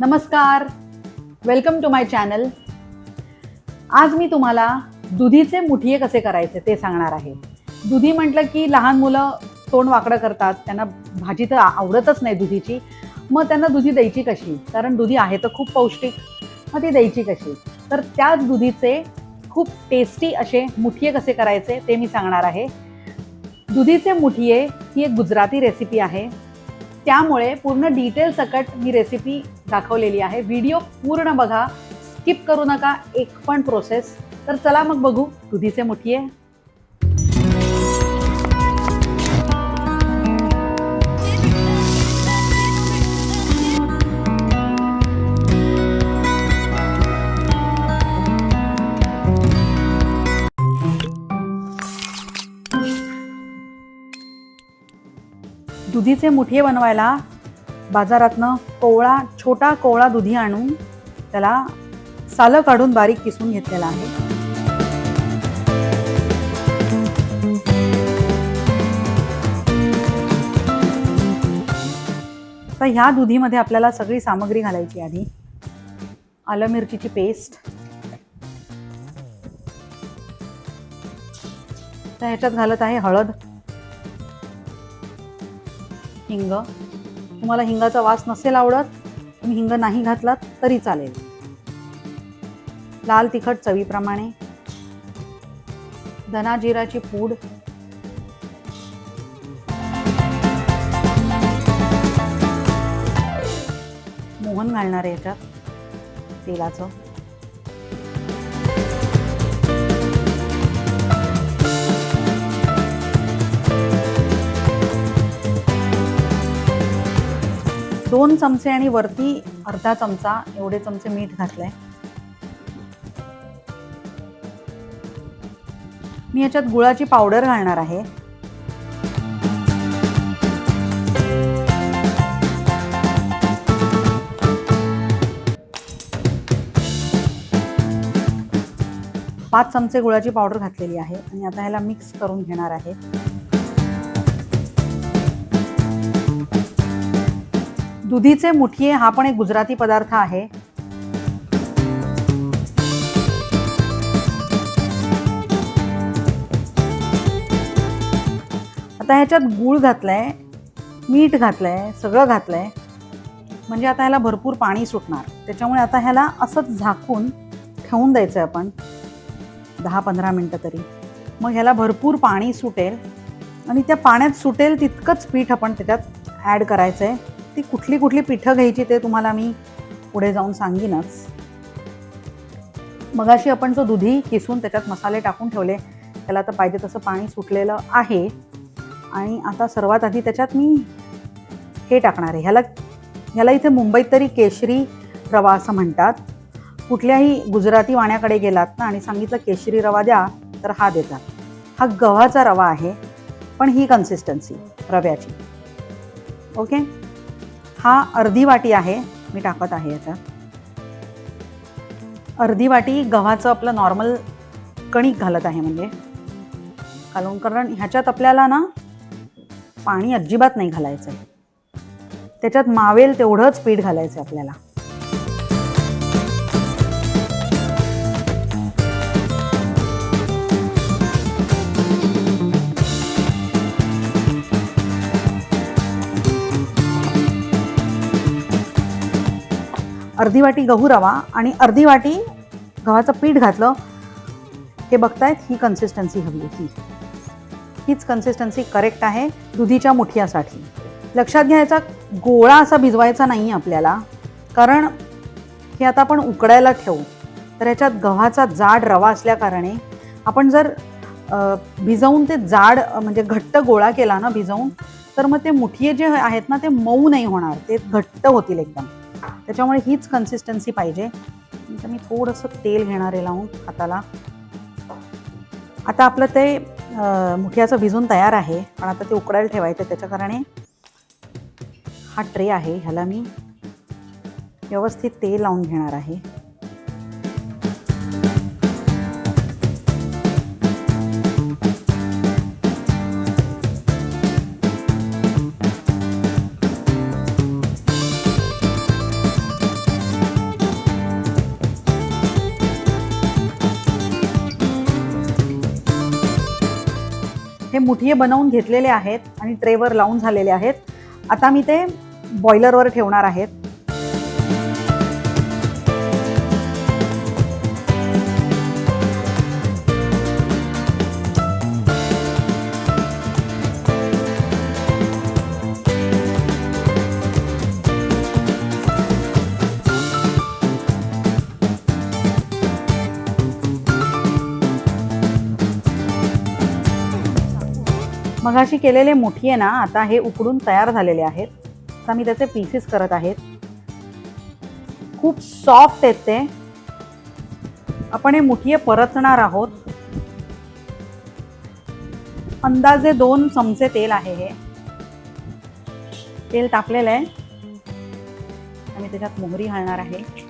नमस्कार. Welcome to my channel आज मी तुम्हाला दुधीचे मुठिये कसे करायचे ते सांगणार आहे. दुधी म्हटलं की लहान मुलं तोंड वाकडं करतात त्यांना भाजी तर आवडतच नाही दुधीची. मग त्यांना दुधी द्यायची कशी? कारण दुधी आहे तर खूप पौष्टिक. मग ती द्यायची कशी? तर त्याच दुधीचे खूप टेस्टी असे मुठिये कसे करायचे ते मी सांगणार आहे. दुधीचे मुठिये ही एक गुजराती रेसिपी आहे. त्यामुळे पूर्ण डिटेल सकट ही रेसिपी दाखवलेली आहे. व्हिडिओ पूर्ण बघा. स्किप करू नका. एक पण प्रोसेस तर चला मग बघू. दुधीचे मुठिये. दुधीचे मुठिये बनवायला बाजारातनं कोवळा छोटा कोवळा दुधी आणून त्याला सालं काढून बारीक किसून घेतलेला आहे. तर ह्या दुधीमध्ये आपल्याला सगळी सामग्री घालायची आधी. आलं मिरचीची पेस्ट. तर ह्याच्यात घालत आहे हळद. हिंग. तुम्हाला हिंगाचा वास नसेल आवडत तुम्ही हिंग नाही घातलात तरी चालेल. लाल तिखट चवीप्रमाणे. धना जिराची पूड. मोहन घालणार आहे याच्यात तेलाचं. दोन चमचे आणि वरती अर्धा चमचा एवढे चमचे मीठ घातलंय. मी याच्यात गुळाची पावडर घालणार आहे. पाच चमचे गुळाची पावडर घातलेली आहे आणि आता ह्याला मिक्स करून घेणार आहे. दुधीचे मुठिये हा पण एक गुजराती पदार्थ आहे. आता ह्याच्यात गूळ घातलंय मीठ घातलंय सगळं घातलंय. म्हणजे आता ह्याला भरपूर पाणी सुटणार. त्याच्यामुळे आता ह्याला असंच झाकून ठेवून द्यायचं आहे आपण. दहा पंधरा मिनटं तरी. मग ह्याला भरपूर पाणी सुटेल. आणि त्या पाण्यात सुटेल तितकंच पीठ आपण त्याच्यात ॲड करायचं आहे ती कुठली कुठली पिठं घ्यायची ते तुम्हाला मी पुढे जाऊन सांगीनच. मगाशी आपण जो दुधी किसून त्याच्यात मसाले टाकून ठेवले त्याला आता पाहिजे तसं पाणी सुटलेलं आहे. आणि आता सर्वात आधी त्याच्यात मी हे टाकणार आहे. ह्याला ह्याला इथे मुंबईत तरी केशरी रवा असं म्हणतात. कुठल्याही गुजराती वाण्याकडे गेलात ना आणि सांगितलं केशरी रवा द्या तर हा देतात. हा गव्हाचा रवा आहे पण ही कन्सिस्टन्सी रव्याची. ओके हा अर्धी वाटी आहे. मी टाकत आहे याचा. अर्धी वाटी गव्हाचं आपलं नॉर्मल कणिक घालत आहे म्हणजे. घालून कारण ह्याच्यात आपल्याला ना पाणी अजिबात नाही घालायचं. त्याच्यात मावेल तेवढंच पीठ घालायचं आपल्याला. अर्धी वाटी गहू रवा आणि अर्धी वाटी गव्हाचं पीठ घातलं. हे बघतायत ही कन्सिस्टन्सी हवी ही हीच कन्सिस्टन्सी करेक्ट आहे दुधीच्या मुठियासाठी. लक्षात घ्यायचा गोळा असा भिजवायचा नाही आपल्याला. कारण हे आता आपण उकडायला ठेवू. तर ह्याच्यात गव्हाचा जाड रवा असल्याकारणे आपण जर भिजवून ते जाड म्हणजे घट्ट गोळा केला ना भिजवून तर मग ते मुठिये जे आहेत ना ते मऊ नाही होणार. ते घट्ट होतील एकदम. त्याच्यामुळे हीच कन्सिस्टन्सी पाहिजे. तर मी थोडंसं तेल घेणार आहे लावून हाताला. आता आपलं ते अ, मुठियाचं भिजून तयार आहे पण आता ते उकडायला ठेवायचं त्याच्या कारणे हा ट्रे आहे. ह्याला मी व्यवस्थित तेल लावून घेणार आहे. हे मुठिये बनवून घेतलेले आहेत आणि ट्रेवर लावून झालेले आहेत. आता मी ते बॉयलरवर ठेवणार आहेत. मगाशी केलेले मुठिये ना आता हे उकडून तयार झालेले आहेत. आता मी त्याचे पीसेस करत आहेत. खूप सॉफ्ट आहेत ते. आपण हे मुठिये परतणार आहोत. अंदाजे दोन चमचे तेल आहे हे. तेल टाकलेलं आहे. आणि त्याच्यात मोहरी घालणार आहे.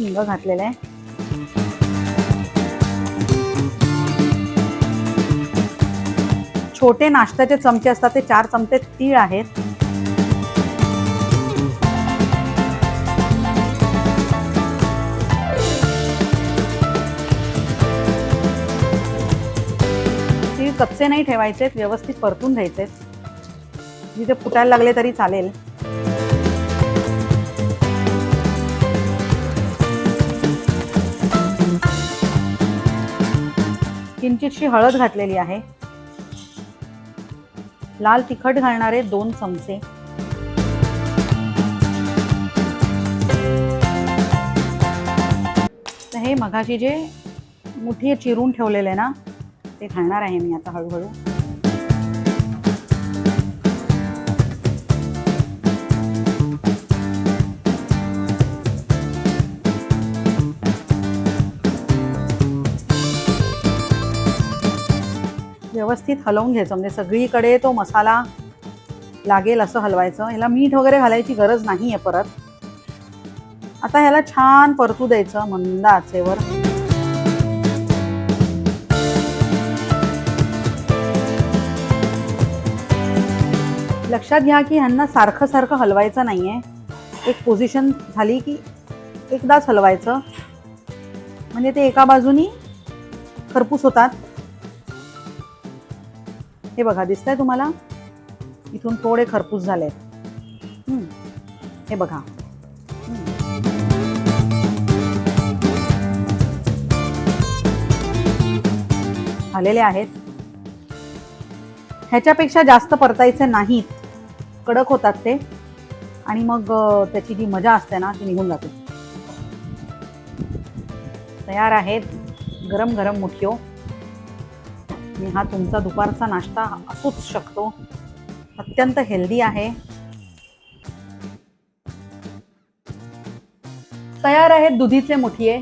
हिंग घातलेलं आहे. छोटे नाश्त्याचे चमचे असतात ते चार चमचे तीळ आहेत. तीळ कच्चे नाही ठेवायचे व्यवस्थित परतून घ्यायचे जिथे फुटायला लागले तरी चालेल. किंचितशी हळद घातलेली आहे. लाल तिखट घालणारे दोन चमचे. तर हे मघाशी जे मुठी चिरून ठेवलेले ना ते घालणार आहे मी आता हळूहळू. व्यवस्थित हलवून घ्यायचं. म्हणजे सगळीकडे तो मसाला लागेल असं हलवायचं. ह्याला मीठ वगैरे घालायची गरज नाही आहे परत. आता ह्याला छान परतू द्यायचं मंद आचेवर. लक्षात घ्या की ह्यांना सारखं सारखं हलवायचं नाही आहे एक पोझिशन झाली की एकदाच हलवायचं. म्हणजे ते एका बाजूनी खरपूस होतात. हे बघा दिसतंय तुम्हाला? इथून थोडे खरपूस झाले हे बघा. आलेले झालेले आहेत. ह्याच्यापेक्षा जास्त परतायचे नाहीत. कडक होतात ते. आणि मग त्याची जी मजा असते ना ती निघून जाते. तयार आहेत. गरम गरम मुठियो. आणि हा तुमचा दुपारचा नाश्ता असूच शकतो. अत्यंत हेल्दी आहे. तयार आहेत दुधीचे मुठिये.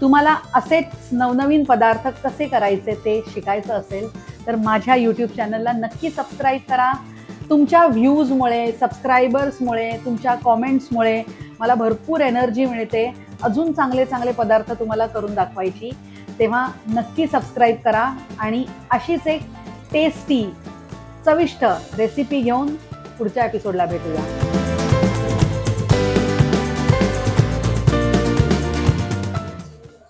तुम्हाला असेच नवनवीन पदार्थ कसे करायचे ते शिकायचं असेल तर माझ्या यूट्यूब चॅनलला नक्की सबस्क्राईब करा. तुमच्या व्ह्यूजमुळे सबस्क्रायबर्समुळे तुमच्या कॉमेंट्समुळे मला भरपूर एनर्जी मिळते. अजून चांगले चांगले पदार्थ तुम्हाला करून दाखवायची. तेव्हा नक्की सबस्क्राईब करा आणि अशीच एक टेस्टी चविष्ट रेसिपी घेऊन पुढच्या एपिसोडला भेटूया.